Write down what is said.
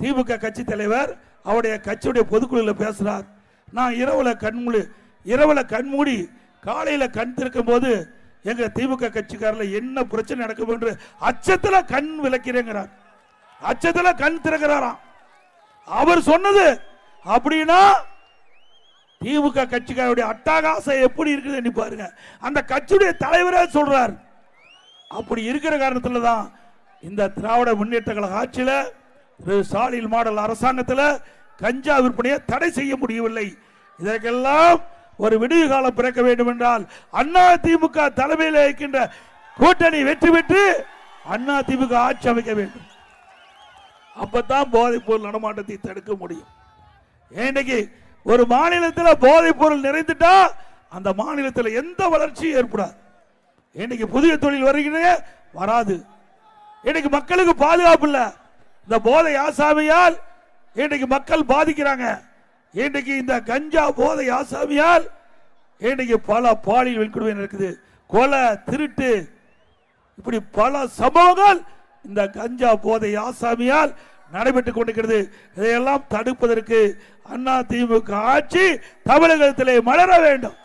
திமுக கட்சி தலைவர் அவருடைய கட்சியுடைய பொதுக்குழுவில் பேசுறார். நான் இரவுல கண்மூடி இரவுல கண்மூடி காலையில கண் திறக்கும் போது எங்க திமுக கட்சிக்காரர்ல என்ன பிரச்சனை நடக்கும் என்று அச்சத்துல கண் விளக்கிறேங்கிறார். அச்சத்துல கண் திறக்கிறாராம். அவர் சொன்னது அப்படின்னா திமுக கட்சிக்காருடைய அட்டகாசம் எப்படி இருக்குது பாருங்க. அந்த கட்சியுடைய தலைவரே சொல்றார். அப்படி இருக்கிற காரணத்தில் தான் இந்த திராவிட முன்னேற்ற கழக ஆட்சியில ஸ்டாலின் மாடல் அரசாங்கத்தில் கஞ்சா விற்பனையை தடை செய்ய முடியவில்லை. இதற்கெல்லாம் ஒரு விடுதி காலம் பிறக்க வேண்டும் என்றால் அண்ணா திமுக தலைமையில் இருக்கின்ற கூட்டணி வெற்றி பெற்று அண்ணா திமுக ஆட்சி அமைக்க வேண்டும். அப்பதான் போதைப் பொருள் நடமாட்டத்தை தடுக்க முடியும். இன்னைக்கு ஒரு மாநிலத்தில் போதைப் பொருள் நிறைந்துட்டா அந்த மாநிலத்தில் எந்த வளர்ச்சியும் ஏற்படாது. இன்னைக்கு புதிய தொழில் வருகின்ற வராது. இன்னைக்கு மக்களுக்கு பாதுகாப்பு இல்லை. இந்த போதை ஆசாமியால் இன்றைக்கு மக்கள் பாதிக்கிறாங்க. இன்றைக்கு இந்த கஞ்சா போதை ஆசாமியால் இன்றைக்கு பல பாலியல் வன்கொடுமை இருக்குது கொலை திருட்டு இப்படி பல சம்பவங்கள் இந்த கஞ்சா போதை ஆசாமியால் நடைபெற்றுக் கொண்டிருக்கிறது. இதையெல்லாம் தடுப்பதற்கு அண்ணா திமுக ஆட்சி தமிழகத்திலே மலர வேண்டும்.